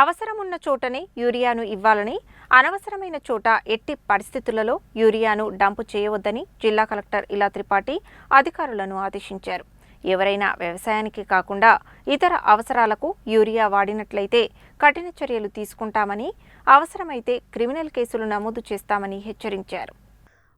అవసరమున్న చోటనే యూరియాను ఇవ్వాలని అనవసరమైన చోట ఎట్టి పరిస్థితులలో యూరియాను డంపు చేయవద్దని జిల్లా కలెక్టర్ ఇలా త్రిపాఠి అధికారులను ఆదేశించారు. ఎవరైనా వ్యవసాయానికి కాకుండా ఇతర అవసరాలకు యూరియా వాడినట్లయితే కఠిన చర్యలు తీసుకుంటామని అవసరమైతే క్రిమినల్ కేసులు నమోదు చేస్తామని హెచ్చరించారు.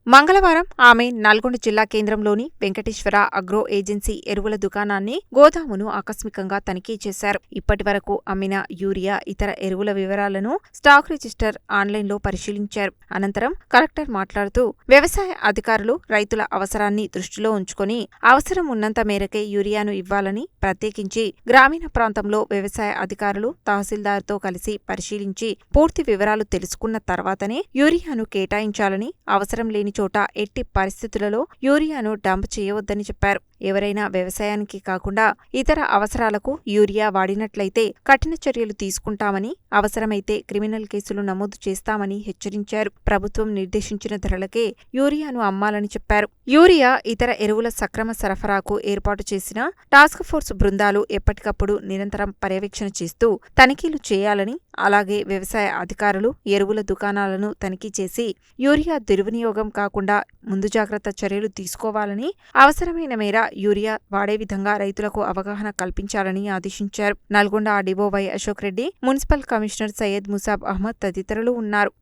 మంగళవారం ఆమె నల్గొండ జిల్లా కేంద్రంలోని వెంకటేశ్వర అగ్రో ఏజెన్సీ ఎరువుల దుకాణాన్ని గోదామును ఆకస్మికంగా తనిఖీ చేశారు. ఇప్పటి వరకు అమ్మిన యూరియా ఇతర ఎరువుల వివరాలను స్టాక్ రిజిస్టర్ ఆన్లైన్లో పరిశీలించారు. అనంతరం కలెక్టర్ మాట్లాడుతూ వ్యవసాయ అధికారులు రైతుల అవసరాన్ని దృష్టిలో ఉంచుకొని అవసరం ఉన్నంత మేరకే యూరియాను ఇవ్వాలని ప్రత్యేకించి గ్రామీణ ప్రాంతంలో వ్యవసాయ అధికారులు తహసీల్దార్తో కలిసి పరిశీలించి పూర్తి వివరాలు తెలుసుకున్న తర్వాతనే యూరియాను కేటాయించాలని అవసరం లేని చోట ఎట్టి పరిస్థితులలో యూరియాను డంప్ చేయవద్దని చెప్పారు. ఎవరైనా వ్యవసాయానికి కాకుండా ఇతర అవసరాలకు యూరియా వాడినట్లయితే కఠిన చర్యలు తీసుకుంటామని అవసరమైతే క్రిమినల్ కేసులు నమోదు చేస్తామని హెచ్చరించారు. ప్రభుత్వం నిర్దేశించిన ధరలకే యూరియాను అమ్మాలని చెప్పారు. యూరియా ఇతర ఎరువుల సక్రమ సరఫరాకు ఏర్పాటు చేసిన టాస్క్ ఫోర్స్ బృందాలు ఎప్పటికప్పుడు నిరంతరం పర్యవేక్షణ చేస్తూ తనిఖీలు చేయాలని అలాగే వ్యవసాయ అధికారులు ఎరువుల దుకాణాలను తనిఖీ చేసి యూరియా దుర్వినియోగం కాకుండా ముందు జాగ్రత్త చర్యలు తీసుకోవాలని అవసరమైన మేర యూరియా వాడే విధంగా రైతులకు అవగాహన కల్పించాలని ఆదేశించారు. Nalgonda RDO Y Ashok Reddy municipal commissioner Syed Musab Ahmed తదితరులు ఉన్నారు.